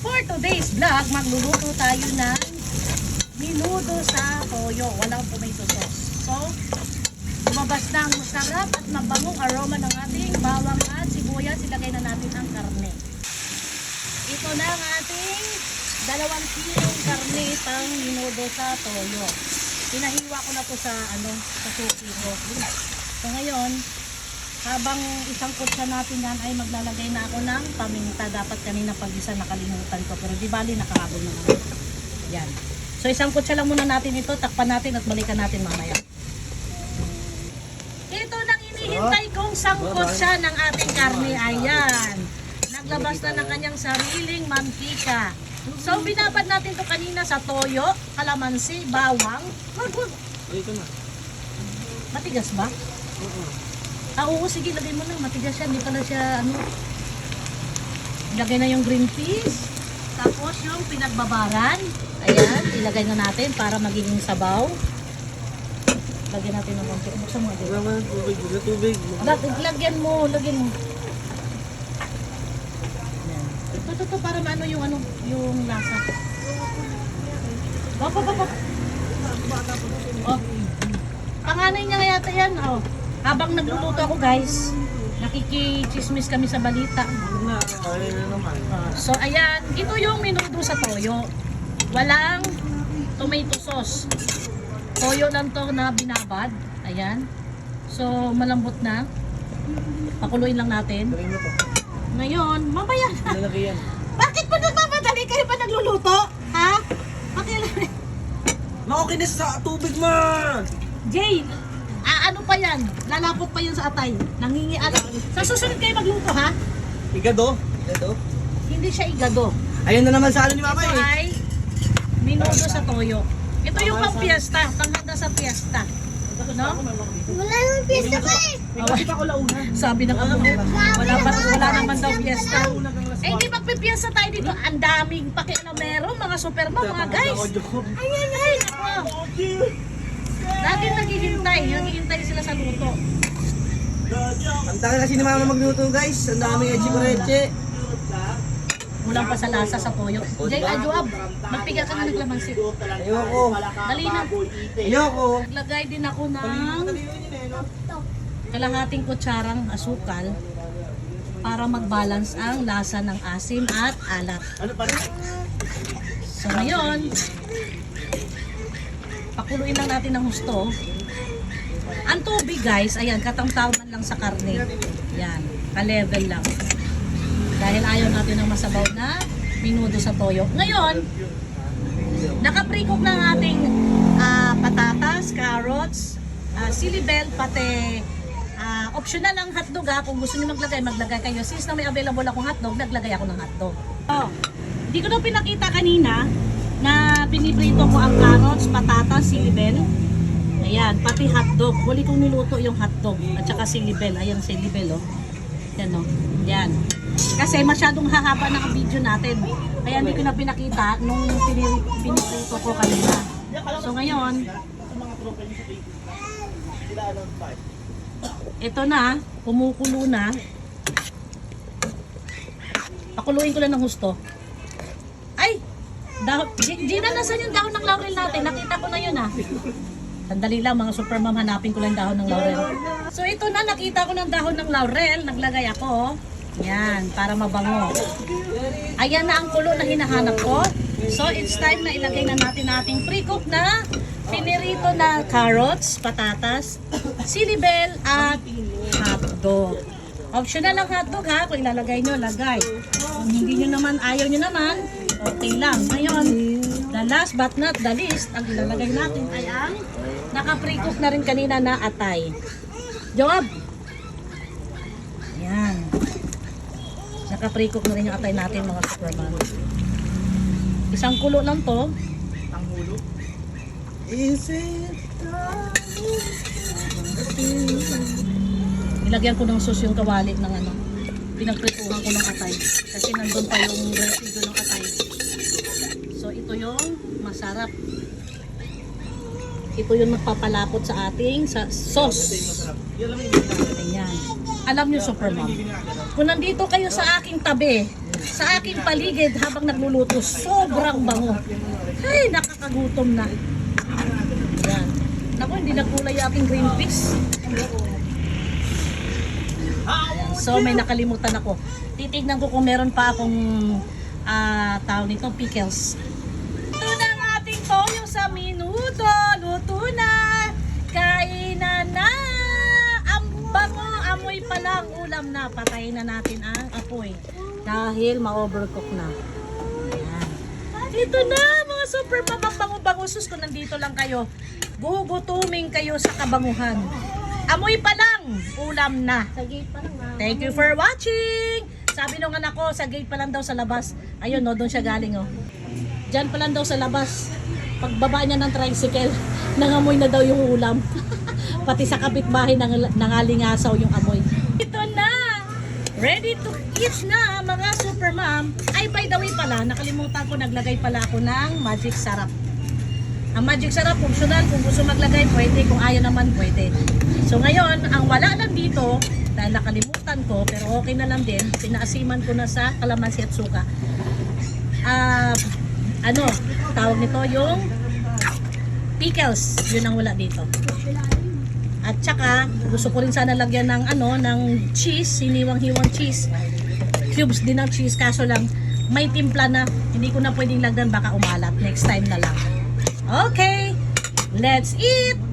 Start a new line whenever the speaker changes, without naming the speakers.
For today's vlog, magluluto tayo ng minudo sa toyo. Walang tomato sauce. So, lumabas na ang masarap at mabangong aroma ng ating bawang at sibuyas. Ilagay na natin ang karne. Ito na ang ating dalawang kilong karne pang minudo sa toyo. Pinahiwa ko na po sa ano, sa suki ko. So ngayon, habang isang kutsa natin yan ay maglalagay na ako ng paminta. Dapat kanina pag isa nakalimutan ko. Pero di bali nakahabol na naman. Yan. So isang kutsa lang muna natin ito. Takpan natin at balikan natin mamaya. Ito nang inihintay kong sangkot siya ng ating karne. Ayan. Naglabas na ng kanyang sariling mantika. So binabad natin to kanina sa toyo, kalamansi, bawang. Matigas ba? Ah, oo, sige, lagay mo na. Matigas siya. Hindi pala siya, ano. Ilagay na yung green peas. Tapos yung pinagbabaran. Ayan, ilagay na natin para magiging sabaw. Lagyan natin ng konti. Buksan mo. Adel.
Wala tubig, tubig.
Lag- Lagyan mo, lagyan mo. Ayan. Ito, ito, ito, para maano yung ano, yung lasa. Bapa, bapa. Oh. Panganay niya kaya yan, oh. Habang nagluluto ako, guys, nakikichismis kami sa balita. So, ayan, ito yung minudo sa toyo. Walang tomato sauce. Toyo lang to na binabad. Ayan. So, malambot na. Pakuluin lang natin. Ngayon, mamaya na. Bakit pa nagmamadali kayo pa nagluluto? Ha? Pakialam.
Makukin na sa tubig man!
Jay, ah, ano pa yan? Lalapot pa yan sa atay. Nangingi Sa susunod kayo magluto, ha?
Igado? Igado?
Hindi siya igado.
Ayun na naman sa ano ni mama
Ito
eh.
ay minudo sa toyo. Ito yung pang piyesta, panghanda sa piyesta. No?
Wala nang piyesta ko eh.
Kasi pa ko launa.
Sabi ng amo, wala, pa, wala naman daw piyesta. Eh, hindi magpipiyesta tayo dito. Ang daming pakialamero, mga superman, mga guys. Ayan, ay, nako. Laging naghihintay, naghihintay sila sa luto.
Ang tagal kasi ni mama magluto guys. Ang daming echi kureche.
Kulang pa sa lasa sa toyo. Jay, ajuab, magpiga ka na naglamansi.
Ayoko.
Dali na.
Ayoko.
Naglagay din ako ng kalahating kutsarang asukal para mag-balance ang lasa ng asim at alat.
Ano pa?
So ngayon, pakuluin lang natin ng husto. Ang tubig guys, ayan, katamtaman lang sa karne. Yan, ka-level lang. Dahil ayaw natin ng masabaw na minudo sa toyo. Ngayon, naka-pre-cook na ang ating ah, patatas, carrots, uh, silibel, pati ah, optional ang hotdog ha. Kung gusto niyo maglagay, maglagay kayo. Since na may available akong hotdog, naglagay ako ng hotdog. Oh, hindi ko na pinakita kanina na piniprito ko ang carrots, patatas, silibel. Ayan, pati hotdog. Huli kong niluto yung hotdog at saka silibel. Ayan silibel oh. Yan oh. Yan. Kasi masyadong hahaba na ang video natin. Kaya hindi ko na pinakita nung piniprito ko kanina. So ngayon, ito na, kumukulo na. Pakuluin ko lang ng husto. G- Gina, nasan yung dahon ng laurel natin? Nakita ko na yun ah. Sandali lang mga supermam, hanapin ko lang dahon ng laurel. So ito na, nakita ko ng dahon ng laurel. Naglagay ako. Yan, para mabango. Ayan na ang kulo na hinahanap ko. So it's time na ilagay na natin ating pre-cook na pinirito na carrots, patatas, silibel at hotdog. Optional ang hotdog ha. Kung ilalagay nyo, lagay. Kung hindi nyo naman, ayaw nyo naman, okay lang. Ngayon, the last but not the least, ang ilalagay natin ay ang naka-pre-cook na rin kanina na atay. Job! Yan. Naka-pre-cook na rin yung atay natin mga superman. Isang kulo lang to.
Ang hulo. Is it?
Nilagyan ko ng sauce yung kawali ng ano. Pinagprituhan ko ng atay. Kasi nandun pa yung residuo ng atay. Ito yung masarap. Ito yung magpapalapot sa ating sa sauce. Ayan. Alam nyo, Supermom, kung nandito kayo sa aking tabi, sa aking paligid habang nagluluto. Sobrang bango. Ay, nakakagutom na. Yan. Naku, hindi nagkulay yung aking green peas. Yan. So, may nakalimutan ako. Titignan ko kung meron pa akong ah tawag nito, pickles. Sa minuto. Luto na. Kainan na. Ang bango. Amoy pa lang. Ulam na. Patayin na natin ang apoy. Dahil ma-overcook na. Ayan. Ito na mga super mabango-bango. Sus ko nandito lang kayo. Gugutuming kayo sa kabanguhan. Amoy pa lang. Ulam na. Thank you for watching! Sabi nung anak ko, sa gate pa lang daw sa labas. Ayun, no, doon siya galing, oh. Diyan pa lang daw sa labas. Pagbaba niya ng tricycle, nangamoy na daw yung ulam. Pati sa kapitbahay nang, nangalingasaw yung amoy. Ito na! Ready to eat na, mga super mom. Ay, by the way pala, nakalimutan ko, naglagay pala ako ng magic sarap. Ang magic sarap, optional. Kung gusto maglagay, pwede. Kung ayaw naman, pwede. So ngayon, ang wala lang dito, dahil nakalimutan ko, pero okay na lang din, pinaasiman ko na sa kalamansi at suka. Ah, ano, tawag nito yung pickles. Yun ang wala dito. At saka, gusto ko rin sana lagyan ng ano, ng cheese, hiniwang-hiwang cheese. Cubes din ng cheese, kaso lang, may timpla na, hindi ko na pwedeng lagyan, baka umalat. Next time na lang. Okay, let's eat!